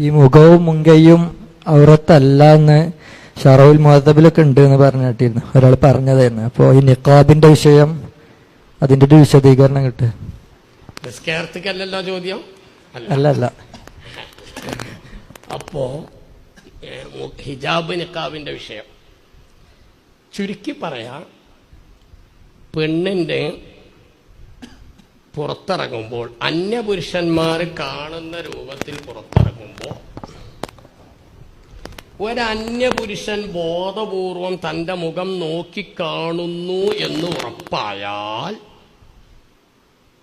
ഈ മുഖവും മുങ്കയും ഔറത്തല്ല എന്ന് ഷറവുൽ മുഹദബിലൊക്കെ ഉണ്ട് എന്ന് പറഞ്ഞു കേട്ടിരുന്നു. ഒരാൾ പറഞ്ഞതായിരുന്നു. അപ്പോൾ ഈ നിക്കാബിന്റെ വിഷയം അതിന്റെ ഒരു വിശദീകരണം കിട്ടുക. നിസ്കാരത്തിക്കല്ലല്ലോ ചോദ്യം? അല്ല. അല്ല അപ്പോ ഹിജാബ് നിക്കാബിന്റെ വിഷയം. ചുരുക്കി പറയാ പെണ്ണിന്റെ പുറത്തിറങ്ങുമ്പോൾ അന്യപുരുഷന്മാർ കാണുന്ന രൂപത്തിൽ പുറത്തിറങ്ങുമ്പോൾ ഒരന്യപുരുഷൻ ബോധപൂർവം തന്റെ മുഖം നോക്കിക്കാണുന്നു എന്ന് ഉറപ്പായാൽ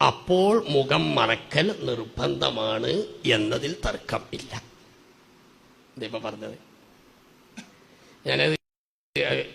അപ്പോൾ മുഖം മറക്കൽ നിർബന്ധമാണ് എന്നതിൽ തർക്കം ഇല്ല. ഇതിപ്പോ പറഞ്ഞത്. ഞാനത്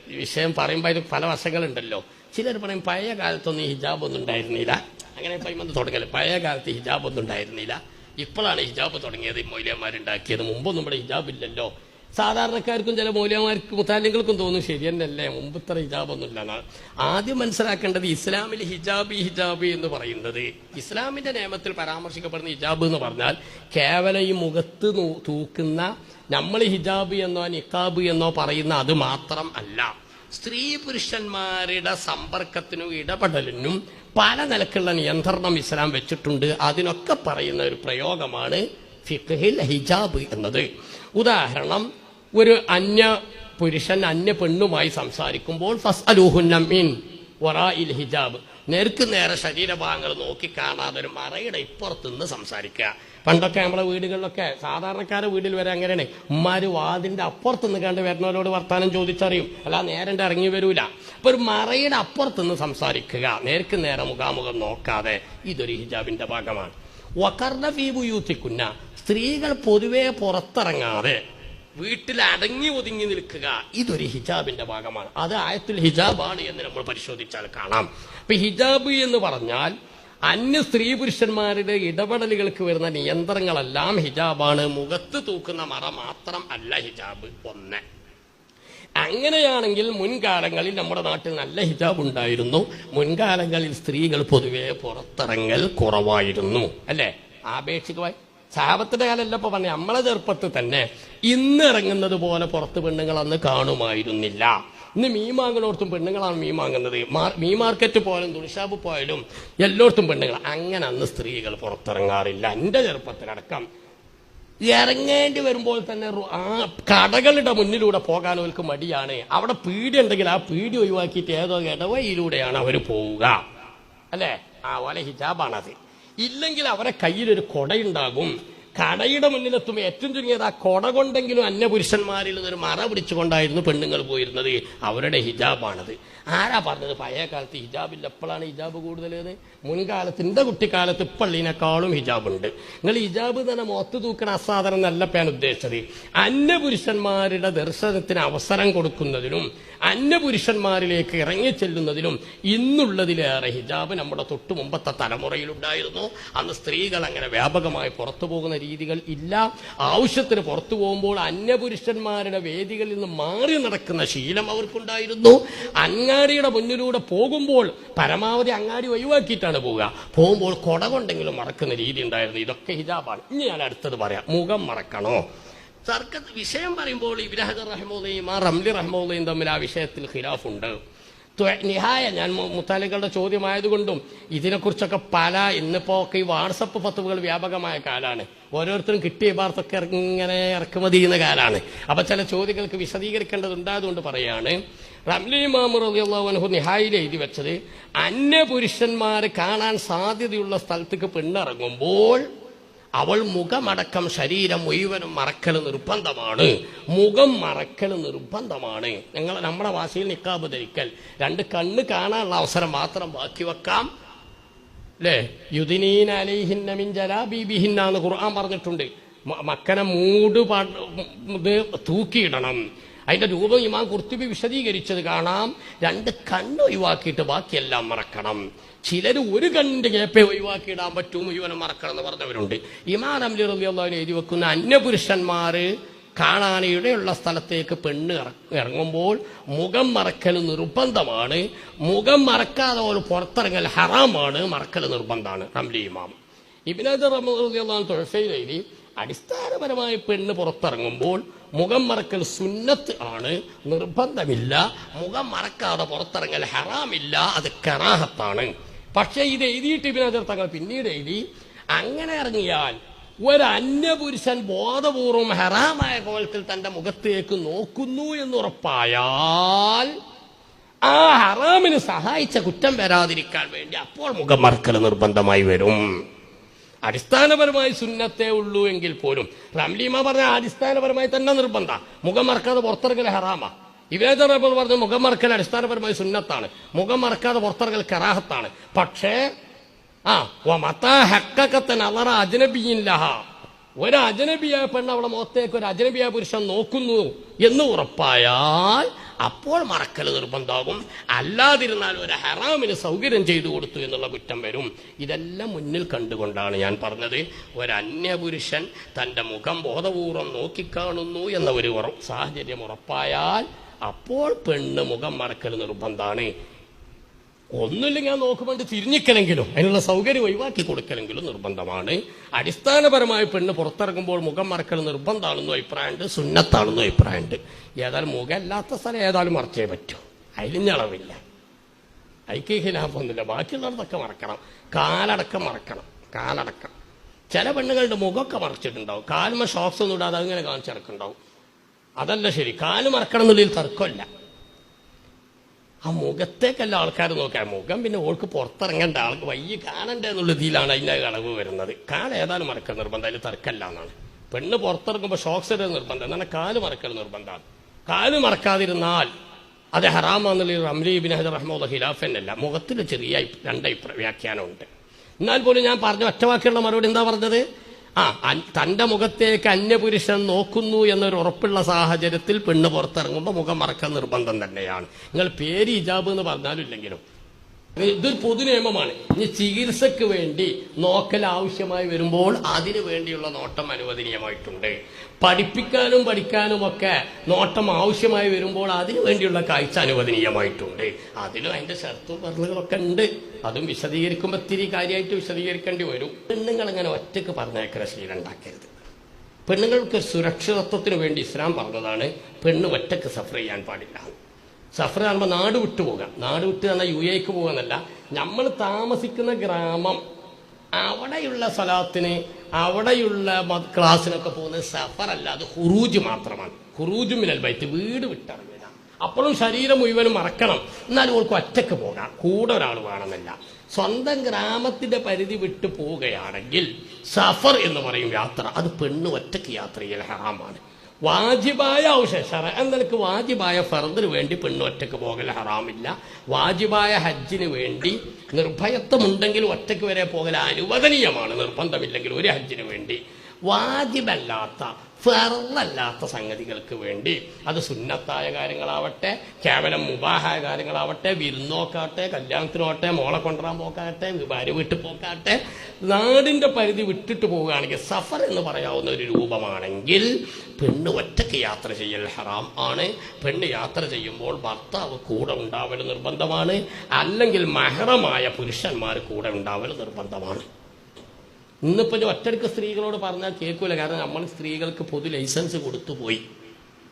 വിഷയം പറയുമ്പോൾ അതിന് പല വശങ്ങളുണ്ടല്ലോ. ചിലർ പറയും പഴയ കാലത്തൊന്നും ഹിജാബൊന്നും ഉണ്ടായിരുന്നില്ല. അങ്ങനെ പൈമന്ത് തുടങ്ങൽ പഴയ കാലത്ത് ഹിജാബ് ഒന്നും ഉണ്ടായിരുന്നില്ല. ഇപ്പോഴാണ് ഹിജാബ് തുടങ്ങിയത്. മൗലിയന്മാരുണ്ടാക്കിയത് മുമ്പൊന്നും ഇവിടെ ഹിജാബ് ഇല്ലല്ലോ സാധാരണക്കാർക്കും ചില മൗലിയന്മാർക്ക് മുത്താലിങ്ങൾക്കും തോന്നും ശരി തന്നെയല്ലേ മുമ്പ് ഇത്ര ഹിജാബ് ഒന്നും ഇല്ലെന്നാണ് ആദ്യം മനസ്സിലാക്കേണ്ടത് ഇസ്ലാമിൽ ഹിജാബി ഹിജാബ് എന്ന് പറയുന്നത്. ഇസ്ലാമിന്റെ നിയമത്തിൽ പരാമർശിക്കപ്പെടുന്ന ഹിജാബ് എന്ന് പറഞ്ഞാൽ കേവലം ഈ മുഖത്ത് തൂക്കുന്ന നമ്മൾ ഹിജാബ് എന്നോ നിക്കാബ് എന്നോ പറയുന്ന അത് മാത്രം അല്ല. സ്ത്രീ പുരുഷന്മാരുടെ സമ്പർക്കത്തിനും ഇടപെടലിനും പല നിലക്കുള്ള നിയന്ത്രണം ഇസ്ലാം വെച്ചിട്ടുണ്ട്. അതിനൊക്കെ പറയുന്ന ഒരു പ്രയോഗമാണ് ഫിഖിൽ ഹിജാബ് എന്നത്. ഉദാഹരണം ഒരു അന്യ പുരുഷൻ അന്യ പെണ്ണുമായി സംസാരിക്കുമ്പോൾ ഫസ് ഹിജാബ്. നേർക്ക് നേരെ ശരീരഭാഗങ്ങൾ നോക്കി കാണാതെ ഒരു മറയുടെ ഇപ്പുറത്തുനിന്ന് സംസാരിക്കുക. പണ്ടൊക്കെ നമ്മളെ വീടുകളിലൊക്കെ സാധാരണക്കാരുടെ വീട്ടിൽ വരെ അങ്ങനെയാണ്. ഉമ്മാര് വാതിന്റെ അപ്പുറത്തുനിന്ന് കണ്ട് വരുന്നവരോട് വർത്താനം ചോദിച്ചറിയും. അല്ല നേരെ ഇറങ്ങി വരൂല. അപ്പൊ ഒരു മറയുടെ അപ്പുറത്തുനിന്ന് സംസാരിക്കുക. നേർക്ക് നേരെ മുഖാമുഖം നോക്കാതെ ഇതൊരു ഹിജാബിന്റെ ഭാഗമാണ്. വക്കർണ ഫീബുയൂത്തിക്കുന്ന സ്ത്രീകൾ പൊതുവെ പുറത്തിറങ്ങാതെ വീട്ടിൽ അടങ്ങി ഒതുങ്ങി നിൽക്കുക ഇതൊരു ഹിജാബിന്റെ ഭാഗമാണ്. അത് ആയത്തിൽ ഹിജാബാണ് എന്ന് നമ്മൾ പരിശോധിച്ചാൽ കാണാം. അപ്പൊ ഹിജാബ് എന്ന് പറഞ്ഞാൽ അന്യ സ്ത്രീ പുരുഷന്മാരുടെ ഇടപെടലുകൾക്ക് വരുന്ന നിയന്ത്രണങ്ങളെല്ലാം ഹിജാബാണ്. മുഖത്ത് തൂക്കുന്ന മറ മാത്രം അല്ല ഹിജാബ് ഒന്ന്. അങ്ങനെയാണെങ്കിൽ മുൻകാലങ്ങളിൽ നമ്മുടെ നാട്ടിൽ നല്ല ഹിജാബ് ഉണ്ടായിരുന്നു. മുൻകാലങ്ങളിൽ സ്ത്രീകൾ പൊതുവെ പുറത്തിറങ്ങൽ കുറവായിരുന്നു അല്ലേ? ആപേക്ഷികമായി. സാപത്തിന്റെ കാലമല്ല ഇപ്പൊ പറഞ്ഞ നമ്മളെ ചെറുപ്പത്തിൽ തന്നെ ഇന്ന് ഇറങ്ങുന്നത് പോലെ പുറത്ത് പെണ്ണുങ്ങൾ അന്ന് കാണുമായിരുന്നില്ല. ഇന്ന് മീൻ വാങ്ങുന്നിടത്തും പെണ്ണുങ്ങളാണ് മീൻ വാങ്ങുന്നത്. മീൻ മാർക്കറ്റ് പോയാലും തുണിഷാപ്പ് പോയാലും എല്ലായിടത്തും പെണ്ണുങ്ങൾ. അങ്ങനെ അന്ന് സ്ത്രീകൾ പുറത്തിറങ്ങാറില്ല. എന്റെ ചെറുപ്പത്തിലടക്കം ഇറങ്ങേണ്ടി വരുമ്പോൾ തന്നെ കടകളുടെ മുന്നിലൂടെ പോകാൻ അവർക്ക് മടിയാണ്. അവിടെ പീഡി ഉണ്ടെങ്കിൽ ആ പീഡി ഒഴിവാക്കിയിട്ട് ഏതോ ഇടവയിലൂടെയാണ് അവർ പോവുക. അല്ലേ? ആ വല ഹിജാബാണത്. ഇല്ലെങ്കിൽ അവരെ കയ്യിലൊരു കൊടയുണ്ടാകും. കടയുടെ മുന്നിലെത്തുമ്പോൾ ഏറ്റവും ചുരുങ്ങിയത് ആ കൊട കൊണ്ടെങ്കിലും അന്യപുരുഷന്മാരിൽ നിന്നൊരു മറ പിടിച്ചുകൊണ്ടായിരുന്നു പെണ്ണുങ്ങൾ പോയിരുന്നത്. അവരുടെ ഹിജാബാണത്. ആരാ പറഞ്ഞത്? പഴയ കാലത്ത് ഹിജാബില്ല. എപ്പോഴാണ് ഹിജാബ് കൂടുതലേത്. മുൻകാലത്ത് എന്റെ കുട്ടിക്കാലത്ത് ഇപ്പള്ളിനേക്കാളും ഹിജാബുണ്ട്. നിങ്ങൾ ഹിജാബ് തന്നെ മൊത്ത തൂക്കണ അസാധാരണ നല്ലപ്പാണ് ഉദ്ദേശിച്ചത്. അന്യപുരുഷന്മാരുടെ ദർശനത്തിന് അവസരം കൊടുക്കുന്നതിനും അന്യപുരുഷന്മാരിലേക്ക് ഇറങ്ങി ചെല്ലുന്നതിനും ഇന്നുള്ളതിലേറെ ഹിജാബ് നമ്മുടെ തൊട്ടു മുമ്പത്തെ തലമുറയിലുണ്ടായിരുന്നു. അന്ന് സ്ത്രീകൾ അങ്ങനെ വ്യാപകമായി പുറത്തു പോകുന്ന രീതികൾ ഇല്ല. ആവശ്യത്തിന് പുറത്തു പോകുമ്പോൾ അന്യപുരുഷന്മാരുടെ വേദികളിൽ നിന്ന് മാറി നടക്കുന്ന ശീലം അവർക്കുണ്ടായിരുന്നു. അങ്ങാടിയുടെ മുന്നിലൂടെ പോകുമ്പോൾ പരമാവധി അങ്ങാടി ഒഴിവാക്കിയിട്ടാണ് പോവുക. പോകുമ്പോൾ കൊട കൊണ്ടെങ്കിലും മറക്കുന്ന രീതി ഉണ്ടായിരുന്നു. ഇതൊക്കെ ഹിജാബാണ്. ഇനി ഞാൻ അടുത്തത് പറയാം. മുഖം മറക്കണോ? സർക്കത്ത് വിഷയം പറയുമ്പോൾ ഇബ്രാഹിം റഹ്മോദയും ആ റംലി റഹ്മോദയും തമ്മിൽ ആ വിഷയത്തിൽ ഖിലാഫുണ്ട്. നിഹായ ഞാൻ മുത്താലിക്കളുടെ ചോദ്യമായതുകൊണ്ടും ഇതിനെക്കുറിച്ചൊക്കെ പല ഇന്നിപ്പോ ഒക്കെ ഈ വാട്സപ്പ് പത്തുകൾ വ്യാപകമായ കാലാണ്. ഓരോരുത്തരും കിട്ടിയ വാർത്തൊക്കെ ഇങ്ങനെ ഇറക്കുമതി ചെയ്യുന്ന കാലാണ്. അപ്പൊ ചില ചോദ്യങ്ങൾക്ക് വിശദീകരിക്കേണ്ടതുണ്ടായതുകൊണ്ട് പറയാണ് റംലി മാമുറഹു നിഹായിൽ എഴുതി വെച്ചത് അന്യ പുരുഷന്മാർ കാണാൻ സാധ്യതയുള്ള സ്ഥലത്തേക്ക് പെണ്ണിറങ്ങുമ്പോൾ അവൾ മുഖമടക്കം ശരീരം മുഴുവനും മറക്കൽ നിർബന്ധമാണ്. മുഖം മറക്കൽ നിർബന്ധമാണ്. ഞങ്ങൾ നമ്മുടെ ഭാഷയിൽ നിക്കാബ് ധരിക്കൽ. രണ്ട് കണ്ണ് കാണാനുള്ള അവസരം മാത്രം ബാക്കി വെക്കാം. അല്ലേ യുദിനീൻ അലൈഹിന്ന മിൻ ജലാബീബിഹിന്ന എന്ന് ഖുർആൻ പറഞ്ഞിട്ടുണ്ട്. മക്കനെ മൂട് പാ- ഇത് തൂക്കിയിടണം. അതിന്റെ രൂപം ഇമാൻ കുർത്തുബി വിശദീകരിച്ചത് കാണാം. രണ്ട് കണ്ണ് ഒഴിവാക്കിയിട്ട് ബാക്കിയെല്ലാം മറക്കണം. ചിലർ ഒരു കണ്ണിന്റെ കേപ്പെ ഒഴിവാക്കിയിടാൻ പറ്റും മുഴുവനും മറക്കണം എന്ന് പറഞ്ഞവരുണ്ട്. ഇമാം അംലി റബിയുള്ളവന് എഴുതി വെക്കുന്ന അന്യപുരുഷന്മാര് കാണാൻ ഇടയുള്ള സ്ഥലത്തേക്ക് പെണ്ണ് ഇറങ്ങുമ്പോൾ മുഖം മറക്കൽ നിർബന്ധമാണ്. മുഖം മറക്കാതെ ഒരു പുറത്തിറങ്ങൽ ഹറാമാണ്. മറക്കൽ നിർബന്ധമാണ്. റംലി ഇമാം. ഇബിനാദ് തൊഴഫയിൽ എഴുതി അടിസ്ഥാനപരമായി പെണ്ണ് പുറത്തിറങ്ങുമ്പോൾ മുഖം മറക്കൽ സുന്നത്ത് ആണ്. നിർബന്ധമില്ല. മുഖം മറക്കാതെ പുറത്തിറങ്ങൽ ഹറാമില്ല. അത് കറാഹത്താണ്. പക്ഷേ ഇത് എഴുതിയിട്ട് ഇബിനജർ തങ്ങൾ പിന്നീട് എഴുതി. അങ്ങനെ ഇറങ്ങിയാൽ ഒരു അന്യപുരുഷൻ ബോധപൂർവം ഹറാമായ കോലത്തിൽ തന്റെ മുഖത്തേക്ക് നോക്കുന്നു എന്നുറപ്പായാൽ ആ ഹറാമിന് സഹായിച്ച കുറ്റം വരാതിരിക്കാൻ വേണ്ടി അപ്പോൾ മുഖം മറക്കൽ നിർബന്ധമായി വരും. അടിസ്ഥാനപരമായി സുന്നത്തേ ഉള്ളൂ എങ്കിൽ പോലും. റംലീമ പറഞ്ഞ അടിസ്ഥാനപരമായി തന്നെ നിർബന്ധ. മുഖം മറക്കാതെ പുറത്തിറങ്ങൽ ഹറാമ. ഇവേദർ പറഞ്ഞ മുഖം മറക്കൽ അടിസ്ഥാനപരമായി സുന്നത്താണ്. മുഖം മറക്കാതെ പുറത്തിറങ്ങൽ കറാഹത്താണ്. പക്ഷേ ആ ഹക്കക്കത്തൻ അവറ അജനബിയില്ലഹ ഒരു അജനബിയായ പെണ്ണ് അവളെ മുഖത്തേക്ക് ഒരു അജനബിയായ പുരുഷൻ നോക്കുന്നു എന്ന് ഉറപ്പായാൽ അപ്പോൾ മറക്കൽ നിർബന്ധമാകും. അല്ലാതിരുന്നാൽ ഒരു ഹറാമിന് സൗകര്യം ചെയ്തു കൊടുത്തു എന്നുള്ള കുറ്റം വരും. ഇതെല്ലാം മുന്നിൽ കണ്ടുകൊണ്ടാണ് ഞാൻ പറഞ്ഞത്. ഒരന്യപുരുഷൻ തന്റെ മുഖം ബോധപൂർവം നോക്കിക്കാണുന്നു എന്ന ഒരു സാഹചര്യം ഉറപ്പായാൽ അപ്പോൾ പെണ്ണ് മുഖം മറക്കൽ നിർബന്ധമാണ്. ഒന്നുമില്ലെങ്കിൽ ഞാൻ നോക്കുമ്പോൾ തിരിഞ്ഞിക്കലെങ്കിലും അതിനുള്ള സൗകര്യം ഒഴിവാക്കി കൊടുക്കലെങ്കിലും നിർബന്ധമാണ്. അടിസ്ഥാനപരമായി പെണ്ണ് പുറത്തിറങ്ങുമ്പോൾ മുഖം മറക്കൽ നിർബന്ധമാണെന്നും അഭിപ്രായമുണ്ട് സുന്നത്താണെന്നും അഭിപ്രായമുണ്ട്. ഏതായാലും മുഖം അല്ലാത്ത സ്ഥലം ഏതായാലും മറച്ചേ പറ്റൂ. അതിലിഞ്ഞളവില്ല അളവില്ല. ബാക്കിയുള്ളവർക്കൊക്കെ മറക്കണം. കാലടക്കം മറക്കണം. കാലടക്കം. ചില പെണ്ണുകളുടെ മുഖമൊക്കെ മറച്ചിട്ടുണ്ടാവും. കാലുമ ഷോക്സ് ഒന്നും ഇടാതെ അതിങ്ങനെ കാണിച്ചിറക്കുണ്ടാവും അതല്ല ശരി. കാൽ മറക്കണം എന്നുള്ളതിൽ തർക്കമില്ല. ആ മുഖത്തേക്കല്ല ആൾക്കാർ നോക്കാൻ മുഖം പിന്നെ ഓൾക്ക് പുറത്തിറങ്ങേണ്ട ആൾക്ക് വയ്യ കാണണ്ടേ എന്നുള്ള രീതിയിലാണ് അതിന്റെ കളവ് വരുന്നത്. കാൽ ഏതായാലും മറക്കൽ നിർബന്ധം. അതിൽ തർക്കമല്ല എന്നാണ്. പെണ്ണ് പുറത്തിറങ്ങുമ്പോൾ ഷോക്സ് ഇടുക നിർബന്ധം. എന്നാൽ കാൽ മറക്കൽ നിർബന്ധമാണ് കാൽ മറക്കാതിരുന്നാൽ അത് ഹറാമാന്നുള്ള റംലീബിൻ ഹജർ റഹ്മോദ് ഹിലാഫെന്നല്ല മുഖത്തിൽ ചെറിയ രണ്ട് വ്യാഖ്യാനമുണ്ട്. എന്നാൽ പോലും ഞാൻ പറഞ്ഞ ഒറ്റവാക്കിയുള്ള മറുപടി എന്താ പറഞ്ഞത്? ആ തന്റെ മുഖത്തേക്ക് അന്യപുരുഷൻ നോക്കുന്നു എന്നൊരു ഉറപ്പുള്ള സാഹചര്യത്തിൽ പെണ്ണ് പുറത്തിറങ്ങുമ്പോൾ മുഖം മറക്കാൻ നിർബന്ധം തന്നെയാണ്. നിങ്ങൾ പേര് ഹിജാബ് എന്ന് പറഞ്ഞാലും ഇല്ലെങ്കിലും. ഇതൊരു പൊതു നിയമമാണ് ഇനി ചികിത്സക്ക് വേണ്ടി നോക്കൽ ആവശ്യമായി വരുമ്പോൾ അതിനു വേണ്ടിയുള്ള നോട്ടം അനുവദനീയമായിട്ടുണ്ട്. പഠിപ്പിക്കാനും പഠിക്കാനും ഒക്കെ നോട്ടം ആവശ്യമായി വരുമ്പോൾ അതിനു വേണ്ടിയുള്ള കാഴ്ച അനുവദനീയമായിട്ടുണ്ട്. അതിലും അതിന്റെ ഷർത്തും പറഞ്ഞുകളൊക്കെ ഉണ്ട്. അതും വിശദീകരിക്കുമ്പോൾ ഇത്തിരി കാര്യമായിട്ട് വിശദീകരിക്കേണ്ടി വരും. പെണ്ണുങ്ങൾ അങ്ങനെ ഒറ്റയ്ക്ക് പറഞ്ഞേക്കര ശീലം ഉണ്ടാക്കരുത്. പെണ്ണുങ്ങൾക്ക് സുരക്ഷിതത്വത്തിന് വേണ്ടി ഇസ്ലാം പറഞ്ഞതാണ് പെണ്ണ് ഒറ്റയ്ക്ക് സഫർ ചെയ്യാൻ പാടില്ല. സഫർ കാണുമ്പോൾ നാട് വിട്ടു പോകാം. നാട് വിട്ട് പറഞ്ഞാൽ യു എക്ക് പോകാന്നല്ല. നമ്മൾ താമസിക്കുന്ന ഗ്രാമം അവിടെയുള്ള സ്ഥലത്തിന് അവിടെയുള്ള ക്ലാസ്സിനൊക്കെ പോകുന്നത് സഫർ അല്ല അത് ഹുറൂജ് മാത്രമാണ്. ഹുറൂജ് മിനൽ ബൈത്ത് വീട് വിട്ടിറങ്ങില്ല അപ്പോഴും ശരീരം മുഴുവനും മറക്കണം. എന്നാലും ഓൾക്ക് ഒറ്റയ്ക്ക് പോകാം. കൂടെ ഒരാൾ വേണമെന്നില്ല. സ്വന്തം ഗ്രാമത്തിന്റെ പരിധി വിട്ടു പോവുകയാണെങ്കിൽ സഫർ എന്ന് പറയും യാത്ര. അത് പെണ്ണ് ഒറ്റയ്ക്ക് യാത്ര ചെയ്യൽ ഹറാമാണ്. വാജിബായ ഔഷധ ഷറ വാജിബായ ഫറദിന് വേണ്ടി പെണ്ണ് ഒറ്റയ്ക്ക് പോകൽ ഹറാമില്ല. വാജിബായ ഹജ്ജിന് വേണ്ടി നിർഭയത്വമുണ്ടെങ്കിൽ ഒറ്റയ്ക്ക് വരെ പോകൽ അനുവദനീയമാണ്. നിർബന്ധമില്ലെങ്കിൽ ഒരു ഹജ്ജിന് വേണ്ടി. വാജിബല്ലാത്ത ഫറലല്ലാത്ത സംഗതികൾക്ക് വേണ്ടി അത് സുന്നത്തായ കാര്യങ്ങളാവട്ടെ കേവലം മുബാഹായ കാര്യങ്ങളാവട്ടെ വിരുന്നോക്കാട്ടെ കല്യാണത്തിനോട്ടെ മോളെ കൊണ്ടുവരാൻ പോക്കാട്ടെ ഭാര്യ വീട്ടിൽ പോക്കാട്ടെ നാടിന്റെ പരിധി വിട്ടിട്ട് പോവുകയാണെങ്കിൽ സഫർ എന്ന് പറയാവുന്ന ഒരു രൂപമാണെങ്കിൽ പെണ്ണ് ഒറ്റയ്ക്ക് യാത്ര ചെയ്യൽ ഹറാം ആണ്. പെണ്ണ് യാത്ര ചെയ്യുമ്പോൾ ഭർത്താവ് കൂടെ ഉണ്ടാവൽ നിർബന്ധമാണ്. അല്ലെങ്കിൽ മഹറമായ പുരുഷന്മാർ കൂടെ ഉണ്ടാവൽ നിർബന്ധമാണ്. ഇന്നിപ്പോ ഒരു ഒറ്റയ്ക്ക് സ്ത്രീകളോട് പറഞ്ഞാൽ കേൾക്കൂല. കാരണം നമ്മൾ സ്ത്രീകൾക്ക് പൊതു ലൈസൻസ് കൊടുത്തു പോയി.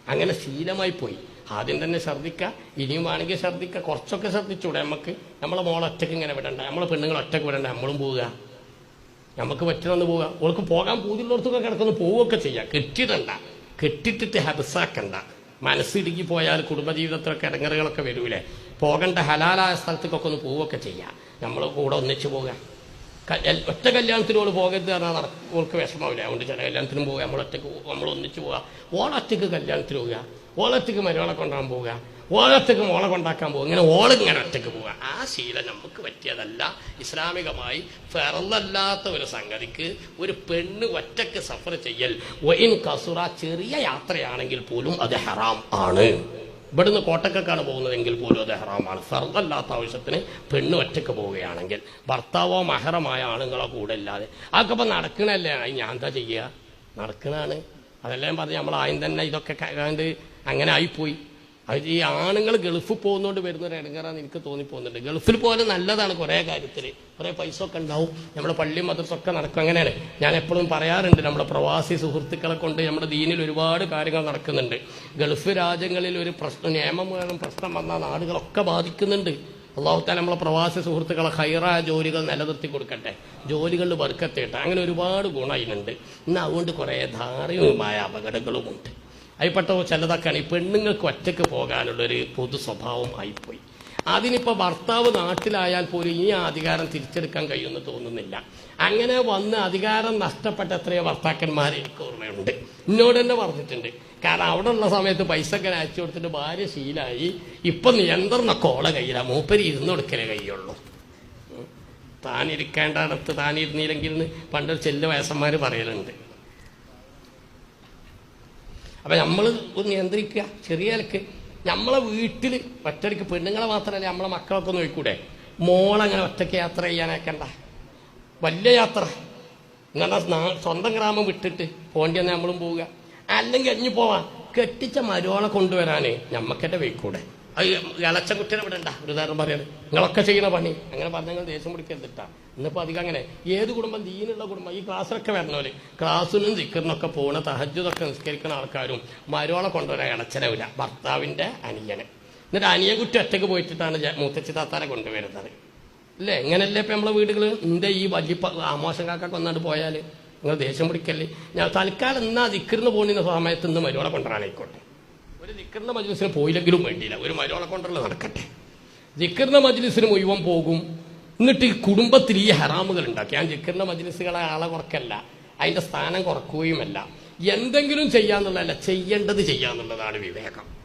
അങ്ങനെ ശീലമായി പോയി. ആദ്യം തന്നെ ഛർദ്ദിക്കുക ഇനിയും വേണമെങ്കിൽ ഛർദ്ദിക്കുക കുറച്ചൊക്കെ ശ്രദ്ധിച്ചൂടെ നമുക്ക് നമ്മളെ മോളെ ഒറ്റയ്ക്ക് ഇങ്ങനെ വിടണ്ട. നമ്മളെ പെണ്ണുങ്ങൾ ഒറ്റയ്ക്ക് വിടണ്ട. നമ്മളും പോവുക. നമുക്ക് പറ്റണമെന്ന് പോവുക. ഓൾക്ക് പോകാൻ പൂതിയുള്ളവർക്കൊക്കെ കിടക്കുന്നു പോവുകയൊക്കെ ചെയ്യാം. കെട്ടിടണ്ട. കെട്ടിട്ടിട്ട് ഹബസാക്കണ്ട. മനസ്സിടുക്കി പോയാൽ കുടുംബജീവിതത്തിലൊക്കെ ഇടങ്ങറുകളൊക്കെ വരൂലേ. പോകേണ്ട ഹലാലായ സ്ഥലത്തേക്കൊക്കെ ഒന്ന് പോവുകയൊക്കെ ചെയ്യാം. നമ്മൾ കൂടെ ഒന്നിച്ച് പോവുക. ഒറ്റ കല്യാണത്തിനോട് പോകരുത് നട- ഓൾക്ക് വിഷമാവില്ല അതുകൊണ്ട് ചില കല്യാണത്തിനും പോവുക. നമ്മളൊറ്റക്ക് നമ്മൾ ഒന്നിച്ച് പോവുക. ഓളൊറ്റക്ക് കല്യാണത്തിന് പോവുക. ഓളൊറ്റക്ക് മരുവളെ കൊണ്ടാകാൻ പോവുക. ഓളൊറ്റക്ക് മോളെ കൊണ്ടാക്കാൻ പോവുക. ഇങ്ങനെ ഓളിങ്ങനെ ഒറ്റയ്ക്ക് പോവുക. ആ ശീലം നമുക്ക് പറ്റിയതല്ല. ഇസ്ലാമികമായി ഫെറന്നല്ലാത്ത ഒരു സംഗതിക്ക് ഒരു പെണ്ണ് ഒറ്റയ്ക്ക് സഫർ ചെയ്യൽ. ഒയിൻ കസുറ ചെറിയ യാത്രയാണെങ്കിൽ പോലും അത് ഹറാം ആണ്. ഇവിടുന്ന് കോട്ടക്കാണ് പോകുന്നതെങ്കിൽ പോലും അത് ഹറാമാണ്. ഫർദല്ലാത്ത ആവശ്യത്തിന് പെണ്ണ് ഒറ്റയ്ക്ക് പോവുകയാണെങ്കിൽ ഭർത്താവോ മഹറമായ ആണുങ്ങളോ കൂടെ ഇല്ലാതെ അതൊക്കെ ഇപ്പം നടക്കണല്ലേ? ഞാൻ എന്താ ചെയ്യുക നടക്കണാണ്. അതെല്ലാം പറഞ്ഞ് നമ്മൾ ആദ്യം തന്നെ ഇതൊക്കെ കണ്ട് അങ്ങനെ ആയിപ്പോയി. അത് ഈ ആണുങ്ങൾ ഗൾഫിൽ പോകുന്നതുകൊണ്ട് വരുന്ന ഒരു ഇടങ്ങാറാന്ന് എനിക്ക് തോന്നിപ്പോകുന്നുണ്ട്. ഗൾഫിൽ പോലെ നല്ലതാണ് കുറേ കാര്യത്തിൽ കുറേ പൈസ ഒക്കെ ഉണ്ടാവും. നമ്മുടെ പള്ളി മദ്രസൊക്കെ നടക്കും. അങ്ങനെയാണ്. ഞാൻ എപ്പോഴും പറയാറുണ്ട് നമ്മുടെ പ്രവാസി സുഹൃത്തുക്കളെ കൊണ്ട് നമ്മുടെ ദീനിൽ ഒരുപാട് കാര്യങ്ങൾ നടക്കുന്നുണ്ട്. ഗൾഫ് രാജ്യങ്ങളിൽ ഒരു പ്രശ്നം നിയമം വേണം പ്രശ്നം വന്ന നാടുകളൊക്കെ ബാധിക്കുന്നുണ്ട്. അള്ളാഹുത്താല നമ്മളെ പ്രവാസി സുഹൃത്തുക്കളെ ഹൈറായ ജോലികൾ നിലനിർത്തി കൊടുക്കട്ടെ. ജോലികളിൽ വർക്കത്തേട്ടെ അങ്ങനെ ഒരുപാട് ഗുണം അതിനുണ്ട്. ഇന്ന് അതുകൊണ്ട് കുറേ ധാരാളമായ അപകടങ്ങളുമുണ്ട് അതിൽപ്പെട്ട ചിലതൊക്കെയാണ് ഈ പെണ്ണുങ്ങൾക്ക് ഒറ്റയ്ക്ക് പോകാനുള്ളൊരു പൊതു സ്വഭാവം ആയിപ്പോയി. അതിനിപ്പോൾ ഭർത്താവ് നാട്ടിലായാൽ പോലും ഈ അധികാരം തിരിച്ചെടുക്കാൻ കഴിയുമെന്ന് തോന്നുന്നില്ല. അങ്ങനെ വന്ന് അധികാരം നഷ്ടപ്പെട്ട എത്രയോ ഭർത്താക്കന്മാർ എനിക്ക് ഓർമ്മയുണ്ട്. എന്നോട് തന്നെ പറഞ്ഞിട്ടുണ്ട്. കാരണം അവിടെ ഉള്ള സമയത്ത് പൈസ ഒക്കെ അയച്ചു കൊടുത്തിട്ട് ഭാര്യ ശീലായി. ഇപ്പൊ നിയന്ത്രണമൊക്കെ ഓളെ കയ്യിലാണ് മൂപ്പര് ഇരുന്ന് കൊടുക്കലേ കയ്യുള്ളൂ. താനിരിക്കേണ്ട അടുത്ത് താനിരുന്നില്ലെങ്കിൽ പണ്ടൊരു ചെല്ലു വയസ്സന്മാർ പറയലുണ്ട്. അപ്പൊ നമ്മൾ ഒന്ന് നിയന്ത്രിക്കുക. ചെറിയ നിലയ്ക്ക്. നമ്മളെ വീട്ടിൽ ഒറ്റയ്ക്ക് പെണ്ണുങ്ങളെ മാത്രമല്ല നമ്മളെ മക്കളൊക്കെ നോക്കൂടെ മോളങ്ങനെ ഒറ്റയ്ക്ക് യാത്ര ചെയ്യാനേക്കണ്ട. വലിയ യാത്ര. ഇങ്ങനെ നാ- സ്വന്തം ഗ്രാമം വിട്ടിട്ട് പോണ്ടിയെന്ന് നമ്മളും പോവുക. അല്ലെങ്കിൽ അഞ്ഞു പോവാ. കെട്ടിച്ച മരോളെ കൊണ്ടുവരാനേ ഞമ്മക്കെന്റെ വെയ്ക്കൂടെ ഇളച്ച കുട്ടിനെ ഇവിടെ ഉണ്ടാ ഒരു ഉദാഹരണം പറയാണ്. നിങ്ങളൊക്കെ ചെയ്യുന്ന പണി. അങ്ങനെ പറഞ്ഞാൽ ദേഷ്യം പിടിക്കരുതിട്ടാ ഇന്നിപ്പോ അധികം അങ്ങനെ. ഏത് കുടുംബം ദീനുള്ള കുടുംബം. ഈ ക്ലാസ്സിലൊക്കെ വരണോൽ ക്ലാസ്സിനും സിക്കറിനൊക്കെ പോണ തഹജ്ജുദൊക്കെ നിസ്കരിക്കുന്ന ആൾക്കാരും മരോളെ കൊണ്ടുവരാൻ ഇളച്ചനെ വില ഭർത്താവിന്റെ അനിയനെ. എന്നിട്ട് അനിയൻകുട്ടി ഒറ്റയ്ക്ക് പോയിട്ടിട്ടാണ് മൂത്തച്ചി താത്താനെ കൊണ്ടുവരുന്നത്. അല്ലേ ഇങ്ങനല്ലേ ഇപ്പൊ നമ്മളെ വീടുകൾ എന്റെ ഈ വലിയ ആമോശം കാക്കൊക്കെ വന്നാണ്ട് പോയാൽ നിങ്ങൾ ദേഷ്യം പിടിക്കല്ലേ? ഞാൻ തൽക്കാലം എന്നാ ദിക്കറിന് പോകുന്ന സമയത്ത് ഇന്ന് മരോളെ കൊണ്ടുവരാനായിക്കോട്ടെ. ഒരു നിക്കുന്ന മജ്ലിസിന് പോയില്ലെങ്കിലും വേണ്ടിയില്ല. ഒരു മരോളെ കൊണ്ടുള്ള നടക്കട്ടെ ദിക്കറിന്റെ മജ്ലിസിന് മുഴുവൻ പോകും. എന്നിട്ട് ഈ കുടുംബത്തിൽ ഈ ഹറാമുകൾ ഉണ്ടാക്കി. ഞാൻ ദിക്കറിന്റെ മജ്ലിസുകളെ ആളെ കുറക്കല്ല. അതിന്റെ സ്ഥാനം കുറക്കുകയുമല്ല. എന്തെങ്കിലും ചെയ്യാന്നുള്ളതല്ല. ചെയ്യേണ്ടത് ചെയ്യാന്നുള്ളതാണ് വിവേകം.